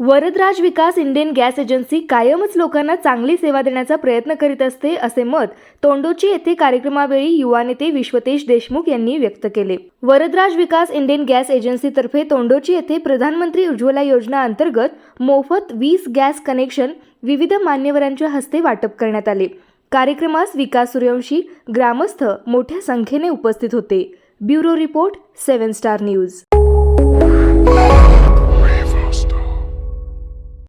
Varadaraj Vikas Indian gas agency कायमच लोकांना चांगली सेवा देण्याचा प्रयत्न करीत असते असे मत तोंडोची येथे कार्यक्रमावेळी युवा नेते विश्वतेश देशमुख यांनी व्यक्त केले. वरदराज विकास इंडियन गॅस एजन्सीतर्फे तोंडोची येथे प्रधानमंत्री उज्ज्वला योजना अंतर्गत मोफत वीस गॅस कनेक्शन विविध मान्यवरांच्या हस्ते वाटप करण्यात आले. कार्यक्रमास विकास सूर्यवंशी ग्रामस्थ मोठ्या संख्येने उपस्थित होते. Bureau report seven star news.